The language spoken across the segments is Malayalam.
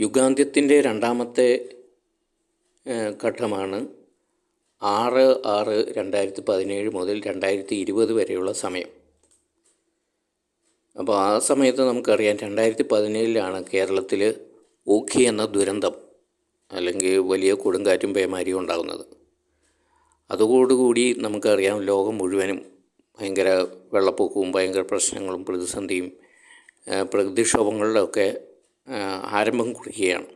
യുഗാന്ത്യത്തിന്റെ രണ്ടാമത്തെ ഘട്ടമാണ് ആറ് ആറ് രണ്ടായിരത്തി പതിനേഴ് മുതൽ രണ്ടായിരത്തി ഇരുപത് വരെയുള്ള സമയം. അപ്പോൾ ആ സമയത്ത് നമുക്കറിയാം രണ്ടായിരത്തി പതിനേഴിലാണ് കേരളത്തിൽ ഓഖി എന്ന ദുരന്തം അല്ലെങ്കിൽ വലിയ കൊടുങ്കാറ്റും പേമാരിയും ഉണ്ടാകുന്നത്. അതോടുകൂടി നമുക്കറിയാം ലോകം മുഴുവനും ഭയങ്കര വെള്ളപ്പൊക്കവും ഭയങ്കര പ്രശ്നങ്ങളും പ്രതിസന്ധിയും ആ, ആരംഭം കുറിക്കുകയാണ്.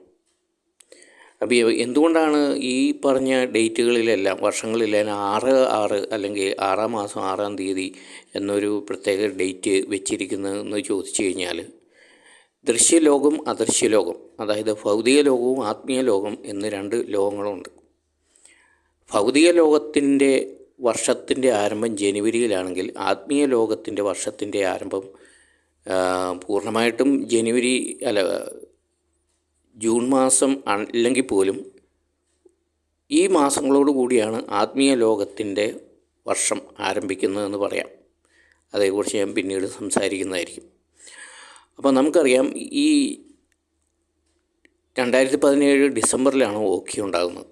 അപ്പോൾ എന്തുകൊണ്ടാണ് ഈ പറഞ്ഞ ഡേറ്റുകളിലെല്ലാം വർഷങ്ങളിലെല്ലാം ആറ് ആറ് അല്ലെങ്കിൽ ആറാം മാസം ആറാം തീയതി എന്നൊരു പ്രത്യേക ഡേറ്റ് വെച്ചിരിക്കുന്നതെന്ന് ചോദിച്ചു കഴിഞ്ഞാൽ ദൃശ്യലോകം അദൃശ്യലോകം അതായത് ഭൗതിക ലോകവും ആത്മീയ ലോകം എന്ന് രണ്ട് ലോകങ്ങളുണ്ട്. ഭൗതിക ലോകത്തിന്റെ വർഷത്തിന്റെ ആരംഭം ജനുവരിയിലാണെങ്കിൽ ആത്മീയ ലോകത്തിന്റെ വർഷത്തിന്റെ ആരംഭം പൂർണമായിട്ടും ജനുവരി അല്ല ജൂൺ മാസം അല്ലെങ്കിൽ പോലും ഈ മാസങ്ങളോട് കൂടിയാണ് ആത്മീയ ലോകത്തിന്റെ വർഷം ആരംഭിക്കുന്നതെന്ന് പറയാം. അതേക്കുറിച്ച് ഞാൻ പിന്നീട് സംസാരിക്കുന്നതായിരിക്കും. അപ്പോൾ നമുക്കറിയാം ഈ രണ്ടായിരത്തി പതിനേഴ് ഡിസംബറിലാണ് ഓക്കെ ഉണ്ടാകുന്നത്.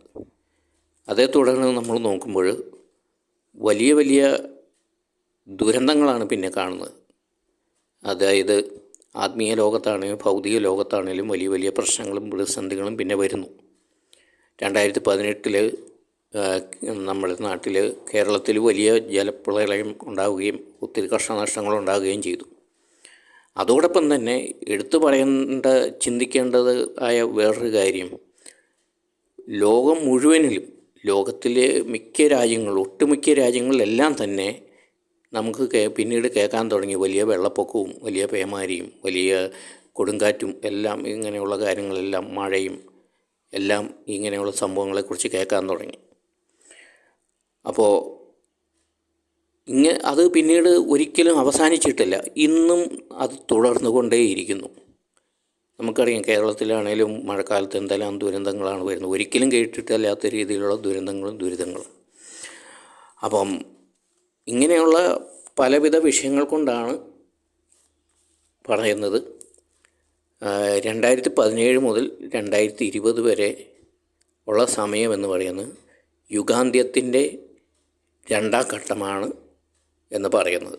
അതേ തുടർന്ന് നമ്മൾ നോക്കുമ്പോൾ വലിയ വലിയ ദുരന്തങ്ങളാണ് പിന്നെ കാണുന്നത്. അതായത് ആത്മീയ ലോകത്താണെങ്കിലും ഭൗതിക ലോകത്താണെങ്കിലും വലിയ വലിയ പ്രശ്നങ്ങളും പ്രതിസന്ധികളും പിന്നെ വരുന്നു. രണ്ടായിരത്തി പതിനെട്ടിൽ നമ്മുടെ നാട്ടിൽ കേരളത്തിൽ വലിയ ജലപ്രളയം ഉണ്ടാവുകയും ഒത്തിരി കർഷനഷ്ടങ്ങൾ ഉണ്ടാവുകയും ചെയ്തു. അതോടൊപ്പം തന്നെ എടുത്തു പറയേണ്ട ചിന്തിക്കേണ്ടത് ആയ വേറൊരു കാര്യം. ലോകം മുഴുവനിലും ലോകത്തിലെ മിക്ക രാജ്യങ്ങൾ ഒട്ടുമിക്ക രാജ്യങ്ങളിലെല്ലാം തന്നെ നമുക്ക് കേ പിന്നീട് കേൾക്കാൻ തുടങ്ങി. വലിയ വെള്ളപ്പൊക്കവും വലിയ പേമാരിയും വലിയ കൊടുങ്കാറ്റും എല്ലാം ഇങ്ങനെയുള്ള കാര്യങ്ങളെല്ലാം മഴയും എല്ലാം ഇങ്ങനെയുള്ള സംഭവങ്ങളെക്കുറിച്ച് കേൾക്കാൻ തുടങ്ങി. അപ്പോൾ ഇങ്ങ അത് പിന്നീട് ഒരിക്കലും അവസാനിച്ചിട്ടില്ല. ഇന്നും അത് തുടർന്നു കൊണ്ടേയിരിക്കുന്നു നമുക്കറിയാം കേരളത്തിലാണേലും മഴക്കാലത്ത് എന്തെല്ലാം ദുരന്തങ്ങളാണ് വരുന്നത്. ഒരിക്കലും കേട്ടിട്ടില്ലാത്ത രീതിയിലുള്ള ദുരന്തങ്ങളും ദുരിതങ്ങളും. അപ്പം ഇങ്ങനെയുള്ള പലവിധ വിഷയങ്ങൾ കൊണ്ടാണ് പറയുന്നത്. രണ്ടായിരത്തി പതിനേഴ് മുതൽ രണ്ടായിരത്തി ഇരുപത് വരെ ഉള്ള സമയമെന്ന് പറയുന്നത് യുഗാന്ത്യത്തിന്റെ രണ്ടാം ഘട്ടമാണ് എന്ന് പറയുന്നത്.